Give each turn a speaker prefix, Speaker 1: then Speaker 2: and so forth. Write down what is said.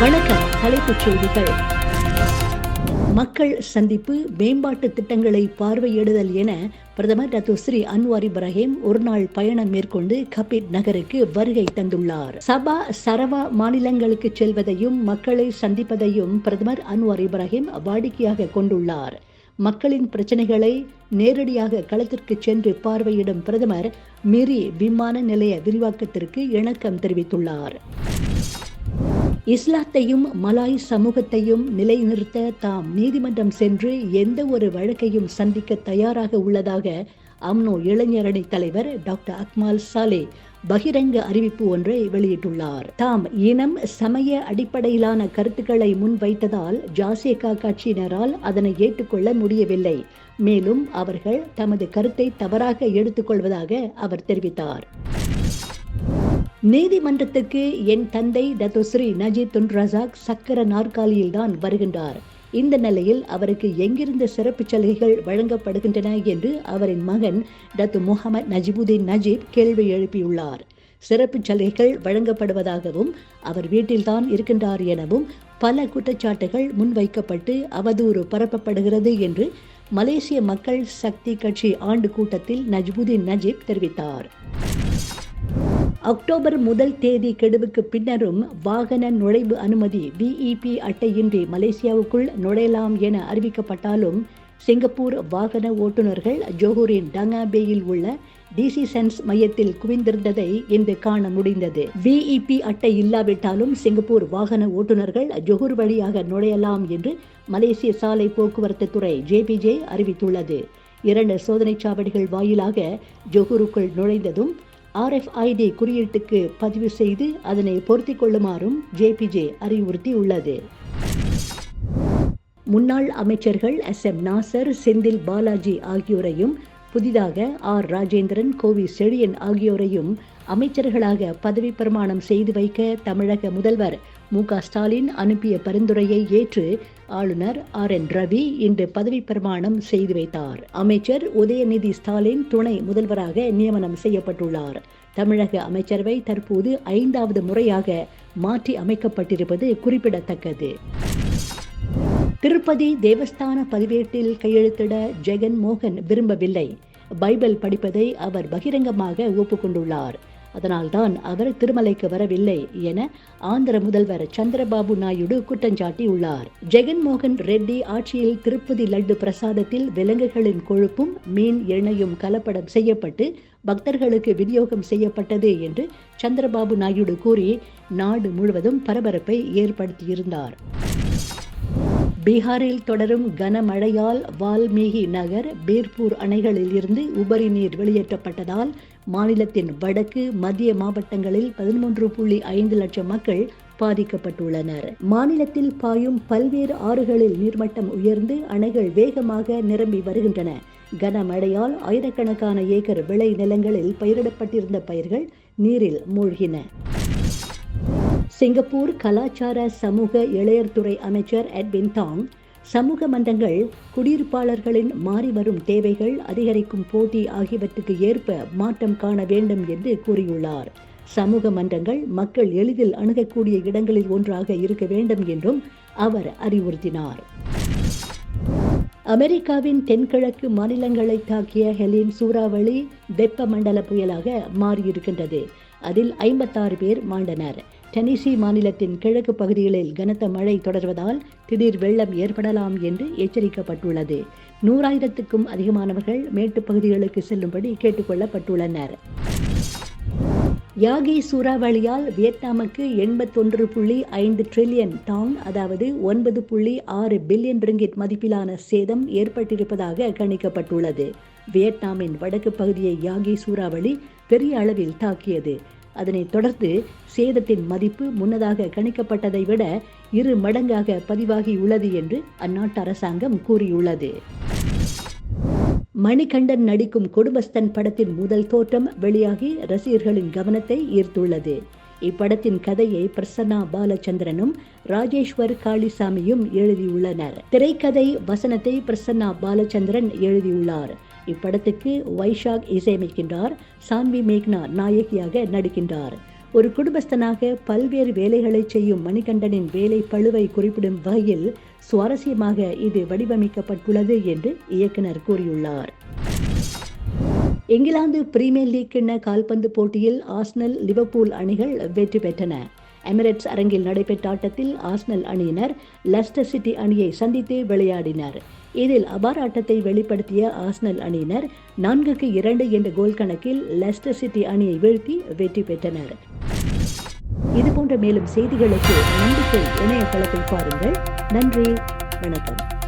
Speaker 1: வணக்கம் தலைப்புச் செய்திகள். மக்கள் சந்திப்பு மேம்பாட்டு திட்டங்களை பார்வையிடுதல் என பிரதமர் டாக்டர் ஸ்ரீ அன்வார் இப்ராஹிம் ஒருநாள் பயணம் மேற்கொண்டு கபிட் நகருக்கு வருகை தந்துள்ளார். சபா சரவா மாநிலங்களுக்கு செல்வதையும் மக்களை சந்திப்பதையும் பிரதமர் அன்வார் இப்ராஹிம் வாடிக்கையாக கொண்டுள்ளார். மக்களின் பிரச்சனைகளை நேரடியாக களத்திற்கு சென்று பார்வையிடும் பிரதமர் மிரி விமான நிலைய விரிவாக்கத்திற்கு இணக்கம் தெரிவித்துள்ளார். இஸ்லாத்தையும் மலாய் சமூகத்தையும் நிலைநிறுத்த தாம் நீதிமன்றம் சென்று எந்த ஒரு வழக்கையும் சந்திக்க தயாராக உள்ளதாக அம்னோ இளைஞரணி தலைவர் டாக்டர் அக்மால் சாலே பகிரங்க அறிவிப்பு ஒன்றை வெளியிட்டுள்ளார். தாம் இனம் சமய அடிப்படையிலான கருத்துக்களை முன்வைத்ததால் ஜாசேகா கட்சியினரால் அதனை ஏற்றுக்கொள்ள முடியவில்லை. மேலும் அவர்கள் தமது கருத்தை தவறாக எடுத்துக்கொள்வதாக அவர் தெரிவித்தார். நீதிமன்றத்துக்கு என் தந்தை தத்துஸ்ரீ நஜீத்துன் ரசாக் சக்கர நாற்காலியில்தான் வருகின்றார். இந்த நிலையில் அவருக்கு எங்கிருந்த சிறப்பு சலுகைகள் வழங்கப்படுகின்றன என்று அவரின் மகன் டத்து முகமது நஜிபுதீன் நஜீப் கேள்வி எழுப்பியுள்ளார். சிறப்பு சலுகைகள் வழங்கப்படுவதாகவும் அவர் வீட்டில்தான் இருக்கின்றார் எனவும் பல குற்றச்சாட்டுகள் முன்வைக்கப்பட்டு அவதூறு பரப்பப்படுகிறது என்று மலேசிய மக்கள் சக்தி கட்சி ஆண்டு கூட்டத்தில் நஜ்புதீன் நஜீப் தெரிவித்தார். அக்டோபர் முதல் தேதி கெடுவுக்கு பின்னரும் வாகன நுழைவு அனுமதி விஇபி அட்டையின்றி மலேசியாவுக்குள் நுழையலாம் என அறிவிக்கப்பட்டாலும் சிங்கப்பூர் வாகன ஓட்டுநர்கள் ஜோஹூரின் டங்காபேயில் உள்ள டிசி சென்ஸ் மையத்தில் குவிந்திருந்ததை இன்று காண முடிந்தது. விஇபி அட்டை இல்லாவிட்டாலும் சிங்கப்பூர் வாகன ஓட்டுநர்கள் ஜொஹூர் வழியாக நுழையலாம் என்று மலேசிய சாலை போக்குவரத்து துறை ஜேபிஜே அறிவித்துள்ளது. இரண்டு சோதனைச் சாவடிகள் வாயிலாக ஜொஹூருக்குள் நுழைந்ததும் ஆர்எஃப்ஐடி குறியீட்டுக்கு பதிவு செய்து அதனை பொருத்திக் கொள்ளுமாறும் ஜேபிஜே அறிவுறுத்தியுள்ளது. முன்னாள் அமைச்சர்கள் எஸ். எம். நாசர் செந்தில் பாலாஜி ஆகியோரையும் புதிதாக ஆர். ராஜேந்திரன் கோவி செழியன் ஆகியோரையும் அமைச்சர்களாக பதவி பிரமாணம் செய்து வைக்க தமிழக முதல்வர் மு. க. ஸ்டாலின் அனுப்பிய பரிந்துரையை ஏற்று ஆளுநர் ஆர். என். ரவி இன்று பதவி பிரமாணம் செய்து வைத்தார். அமைச்சர் உதயநிதி ஸ்டாலின் துணை முதல்வராக நியமனம் செய்யப்பட்டுள்ளார். தமிழக அமைச்சரவை தற்போது ஐந்தாவது முறையாக மாற்றி அமைக்கப்பட்டிருப்பது குறிப்பிடத்தக்கது. திருப்பதி தேவஸ்தான பதிவேட்டில் கையெழுத்திட ஜெகன் மோகன் விரும்பவில்லை. பைபிள் படிப்பதை அவர் பகிரங்கமாக ஒப்புக்கொண்டுள்ளார். அதனால்தான் அவர் திருமலைக்கு வரவில்லை என ஆந்திர முதல்வர் சந்திரபாபு நாயுடு குற்றஞ்சாட்டியுள்ளார் ஜெகன்மோகன் ரெட்டி ஆட்சியில் திருப்பதி லட்டு பிரசாதத்தில் விலங்குகளின் கொழுப்பும் மீன் எண்ணெயும் கலப்படம் செய்யப்பட்டு பக்தர்களுக்கு விநியோகம் செய்யப்பட்டது என்று சந்திரபாபு நாயுடு கூறி நாடு முழுவதும் பரபரப்பை ஏற்படுத்தியிருந்தார். பீகாரில் தொடரும் கனமழையால் வால்மீகி நகர் பீர்பூர் அணைகளில் இருந்து உபரி நீர் வெளியேற்றப்பட்டதால் மாநிலத்தின் வடக்கு மத்திய மாவட்டங்களில் பதிமூன்று புள்ளி ஐந்து லட்சம் மக்கள் பாதிக்கப்பட்டுள்ளனர். மாநிலத்தில் பாயும் பல்வேறு ஆறுகளில் நீர்மட்டம் உயர்ந்து அணைகள் வேகமாக நிரம்பி வருகின்றன. கனமழையால் ஆயிரக்கணக்கான ஏக்கர் விளை நிலங்களில் பயிரிடப்பட்டிருந்த பயிர்கள் நீரில் மூழ்கின. சிங்கப்பூர் கலாச்சார சமூக இளையர்துறை அமைச்சர் எட்வின் தாங் சமூக மன்றங்கள் குடியிருப்பாளர்களின் மாறிவரும் தேவைகள் அதிகரிக்கும் போட்டி ஆகியவற்றுக்கு ஏற்ப மாற்றம் காண வேண்டும் என்று கூறியுள்ளார். சமூக மன்றங்கள் மக்கள் எளிதில் அணுகக்கூடிய இடங்களில் ஒன்றாக இருக்க வேண்டும் என்றும் அவர் அறிவுறுத்தினார். அமெரிக்காவின் தென்கிழக்கு மாநிலங்களை தாக்கிய ஹெலின் சூறாவளி வெப்பமண்டல புயலாக மாறியிருக்கின்றது. அதில் ஐம்பத்தாறு பேர் மாண்டனர். டெனிசி மாநிலத்தின் கிழக்கு பகுதிகளில் கனத்த மழை தொடர்வதால் திடீர் வெள்ளம் ஏற்படலாம் என்று எச்சரிக்கப்பட்டுள்ளது. நூறாயிரத்துக்கும் அதிகமானவர்கள் மேட்டுப் பகுதிகளுக்கு செல்லும்படி கேட்டுக்கொள்ளப்பட்டுள்ளனர். யாகி சூறாவளியால் வியட்நாமுக்கு எண்பத்தொன்று புள்ளி ஐந்து ட்ரில்லியன் டாங் அதாவது ஒன்பது புள்ளி ஆறு பில்லியன் ரிங்கிட் மதிப்பிலான சேதம் ஏற்பட்டிருப்பதாக கணிக்கப்பட்டுள்ளது. வியட்நாமின் வடக்கு பகுதியை யாகி சூறாவளி பெரிய அளவில் தாக்கியது. அதனைத் தொடர்ந்து சேதத்தின் மதிப்பு முன்னதாக கணிக்கப்பட்டதை விட இரு மடங்காக பதிவாகியுள்ளது என்று அந்நாட்டு அரசாங்கம் கூறியுள்ளது. மணிகண்டன் நடிக்கும் குடும்பஸ்தன் படத்தின் முதல் தோற்றம் வெளியாகி ரசிகர்களின் கவனத்தை ஈர்த்துள்ளது. இப்படத்தின் கதையை பிரசன்னா பாலச்சந்திரனும் ராஜேஸ்வர் காளிசாமியும் எழுதியுள்ளனர். திரைக்கதை வசனத்தை பிரசன்னா பாலச்சந்திரன் எழுதியுள்ளார். இப்படத்துக்கு வைஷாக் இசையமைக்கின்றார் சான்வி மேக்னா நாயகியாக நடிக்கின்றார். ஒரு குடும்பஸ்தனாக பல்வேறு வேலைகளை செய்யும் மணிகண்டனின் வேலை பழுவை குறிப்பிடும் வகையில் சுவாரஸ்யமாக இது வடிவமைக்கப்பட்டுள்ளது என்று இயக்குனர் கூறியுள்ளார். இங்கிலாந்து பிரீமியர் லீக் கிண்ண கால்பந்து போட்டியில் ஆஸ்னல் லிவர்பூல் அணிகள் வெற்றி பெற்றன. எமிரேட்ஸ் அரங்கில் நடைபெற்ற ஆட்டத்தில் ஆஸ்னல் அணியினர் லெஸ்டர் சிட்டி அணியை சந்தித்து விளையாடினர். இதில் அபார ஆட்டத்தை வெளிப்படுத்திய ஆஸ்னல் அணியினர் நான்குக்கு இரண்டு என்ற கோல் கணக்கில் லெஸ்டர் சிட்டி அணியை வீழ்த்தி வெற்றி பெற்றனர். இதுபோன்ற மேலும் செய்திகளுக்கு நம்பிக்கை இணையதளத்தை பாருங்கள். நன்றி வணக்கம்.